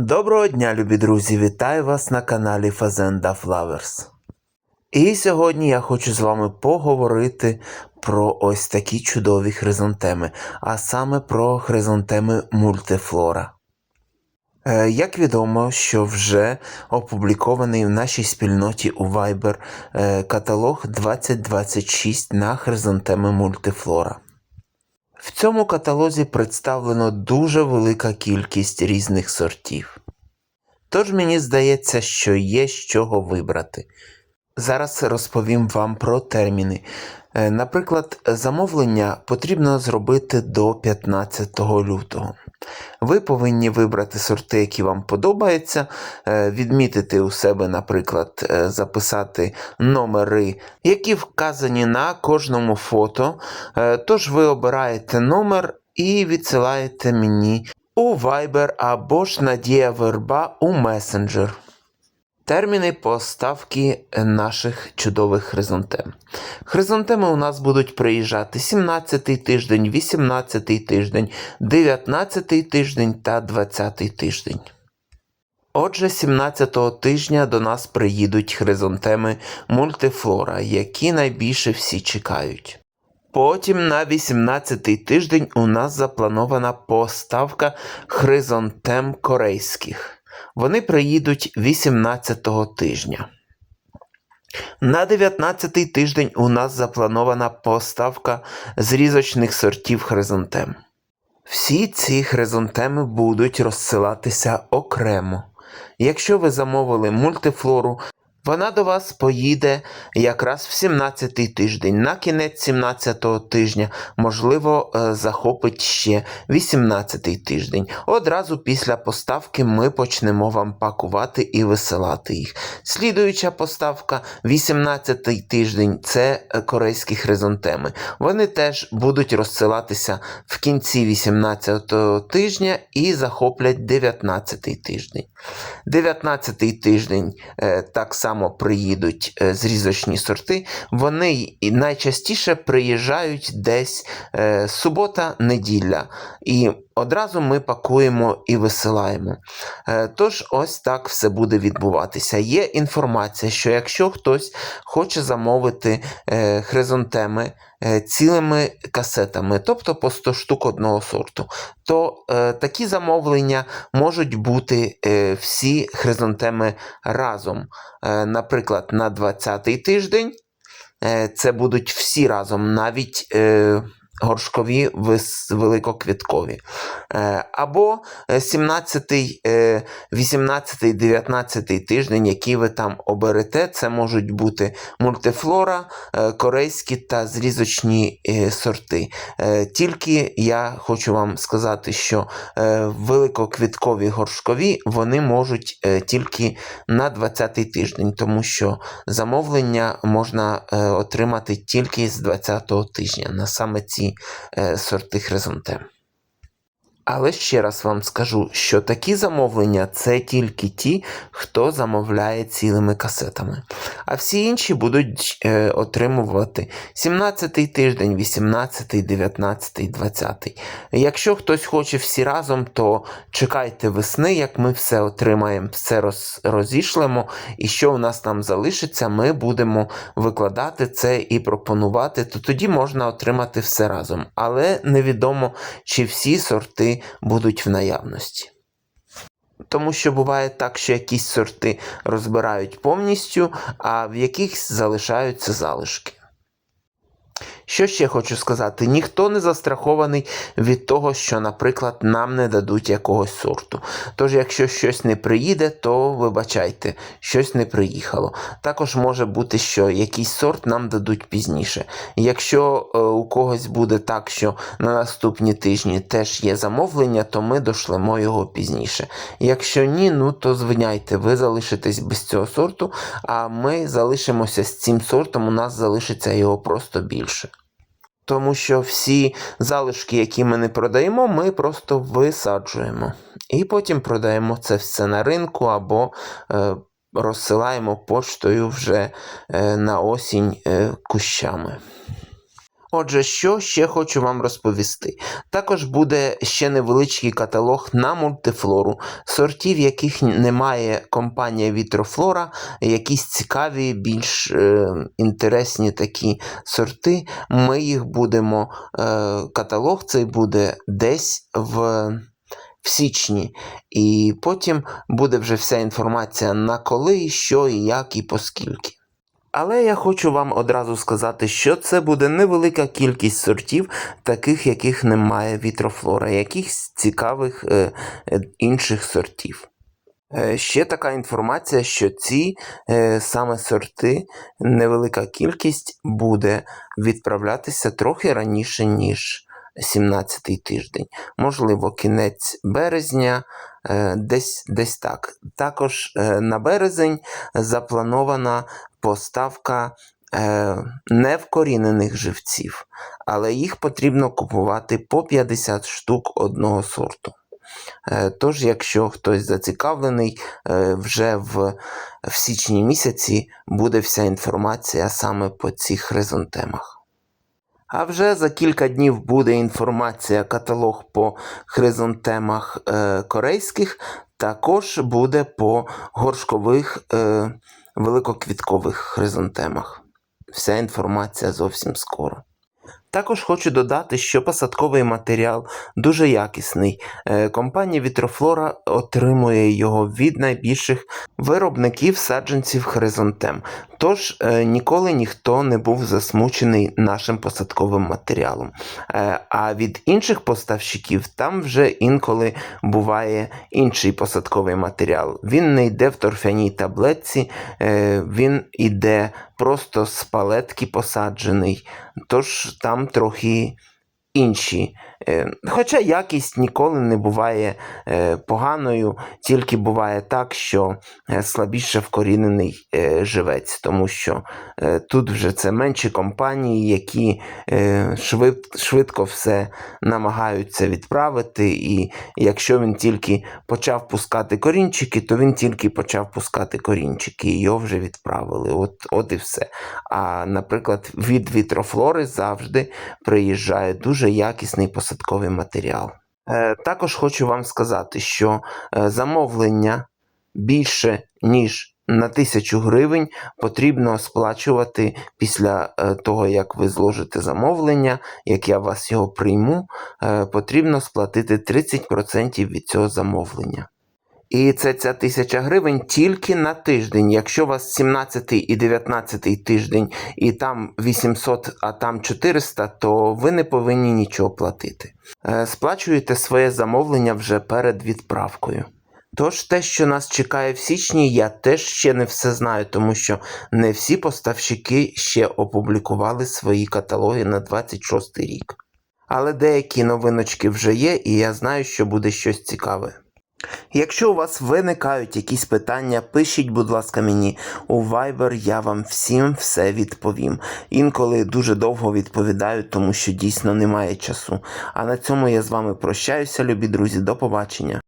Доброго дня, любі друзі! Вітаю вас на каналі Fazenda Flowers. І сьогодні я хочу з вами поговорити про ось такі чудові хризантеми, а саме про хризантеми мультифлора. Е, Як відомо, що вже опублікований в нашій спільноті у Viber е, каталог 2026 на хризантеми мультифлора. В цьому каталозі представлено дуже велика кількість різних сортів. Тож мені здається, що є з чого вибрати. Зараз розповім вам про терміни. Е, Наприклад, замовлення потрібно зробити до 15 лютого. Ви повинні вибрати сорти, які вам подобаються, е, відмітити у себе, наприклад, е, записати номери, які вказані на кожному фото. Е, Тож ви обираєте номер і відсилаєте мені у Viber або ж Надія Верба у Messenger. Терміни поставки наших чудових хризантем. Хризантеми у нас будуть приїжджати 17-й тиждень, 18-й тиждень, 19-й тиждень та 20-й тиждень. Отже, 17-го тижня до нас приїдуть хризантеми мультифлора, які найбільше всі чекають. Потім на 18-й тиждень у нас запланована поставка хризантем корейських. Вони приїдуть 18-го тижня. На 19-й тиждень у нас запланована поставка зрізочних сортів хризантем. Всі ці хризантеми будуть розсилатися окремо. Якщо ви замовили мультифлору, вона до вас поїде якраз в 17-й тиждень. На кінець 17-го тижня, можливо, е, захопить ще 18-й тиждень. Одразу після поставки ми почнемо вам пакувати і висилати їх. Слідуюча поставка 18-й тиждень це е, корейські хризантеми. Вони теж будуть розсилатися в кінці 18-го тижня і захоплять 19-й тиждень. 19-й тиждень е, так само приїдуть е, зрізочні сорти. Вони найчастіше приїжджають десь е, субота-неділя. І одразу ми пакуємо і висилаємо. Е, Тож, ось так все буде відбуватися. Є інформація, що якщо хтось хоче замовити е, хризантеми е, цілими касетами, тобто по 100 штук одного сорту, то такі замовлення можуть бути всі хризантеми разом. Наприклад, на 20-й тиждень це будуть всі разом, навіть горшкові великоквіткові. Е, або е, 17-й, е, 18-й, 19-й тиждень, які ви там оберете, це можуть бути мультифлора, е, корейські та зрізочні е, сорти. Тільки я хочу вам сказати, що великоквіткові горшкові вони можуть тільки на 20-й тиждень, тому що замовлення можна отримати тільки з 20-го тижня на саме ці е, сорти хризантем. Але ще раз вам скажу, що такі замовлення це тільки ті, хто замовляє цілими касетами. А всі інші будуть е, отримувати 17-й тиждень, 18-й, 19-й, 20-й. Якщо хтось хоче всі разом, то чекайте весни, як ми все отримаємо, все роз, розішлемо, і що у нас там залишиться, ми будемо викладати це і пропонувати, то тоді можна отримати все разом. Але невідомо, чи всі сорти будуть в наявності. Тому що буває так, що якісь сорти розбирають повністю, а в яких залишаються залишки. Що ще хочу сказати? Ніхто не застрахований від того, що, наприклад, нам не дадуть якогось сорту. Тож, якщо щось не приїде, то вибачайте, щось не приїхало. Також може бути, що якийсь сорт нам дадуть пізніше. Якщо е, у когось буде так, що на наступні тижні теж є замовлення, то ми дошлемо його пізніше. Якщо ні, ну то звиняйте, ви залишитесь без цього сорту, а ми залишимося з цим сортом, у нас залишиться його просто більше. Тому що всі залишки, які ми не продаємо, ми просто висаджуємо. І потім продаємо це все на ринку або е, розсилаємо поштою вже е, на осінь е, кущами. Отже, що ще хочу вам розповісти. Також буде ще невеличкий каталог на мультифлору, сортів, яких немає компанія Вітрофлора, якісь цікаві, більш е, інтересні такі сорти. Ми їх будемо. Е, каталог цей буде десь в. В січні, і потім буде вже вся інформація на коли, що, і як, і поскільки. Але я хочу вам одразу сказати, що це буде невелика кількість сортів, таких, яких немає вітрофлора, якихось цікавих е, е, інших сортів. Е, ще така інформація, що ці е, саме сорти, невелика кількість буде відправлятися трохи раніше, ніж 17-й тиждень. Можливо, кінець березня, е, десь, десь так. Також е, на березень запланована поставка е, невкорінених живців, але їх потрібно купувати по 50 штук одного сорту. Тож, якщо хтось зацікавлений, вже в, в січні місяці буде вся інформація саме по цих хризантемах. А вже за кілька днів буде інформація, каталог по хризантемах е, корейських, також буде по горшкових е, великоквіткових хризантемах. Вся інформація зовсім скоро. Також хочу додати, що посадковий матеріал дуже якісний. Е, Компанія Вітрофлора отримує його від найбільших виробників саджанців хризантем. Тож е, ніколи ніхто не був засмучений нашим посадковим матеріалом. Е, А від інших поставщиків там вже інколи буває інший посадковий матеріал. Він не йде в торфяній таблетці, він іде просто з палетки посаджений. Тож там трохи інші. Е, Хоча якість ніколи не буває е, поганою, тільки буває так, що е, слабіше вкорінений живець, тому що тут вже це менші компанії, які швидко все намагаються відправити. І якщо він тільки почав пускати корінчики, то він тільки почав пускати корінчики, і його вже відправили. От, от і все. А, наприклад, від вітрофлори завжди приїжджає дуже якісний посадковий матеріал. Е, також хочу вам сказати, що е, замовлення більше ніж на тисячу гривень потрібно сплачувати після е, того, як ви зложите замовлення, як я вас його прийму, потрібно сплатити 30% від цього замовлення. І це ця тисяча гривень тільки на тиждень. Якщо у вас 17 і 19 тиждень, і там 800, а там 400, то ви не повинні нічого платити. Е, Сплачуєте своє замовлення вже перед відправкою. Тож те, що нас чекає в січні, я теж ще не все знаю, тому що не всі поставщики ще опублікували свої каталоги на 26 рік. Але деякі новиночки вже є, і я знаю, що буде щось цікаве. Якщо у вас виникають якісь питання, пишіть, будь ласка, мені у Viber, я вам всім все відповім. Інколи дуже довго відповідаю, тому що дійсно немає часу. А на цьому я з вами прощаюся, любі друзі, до побачення.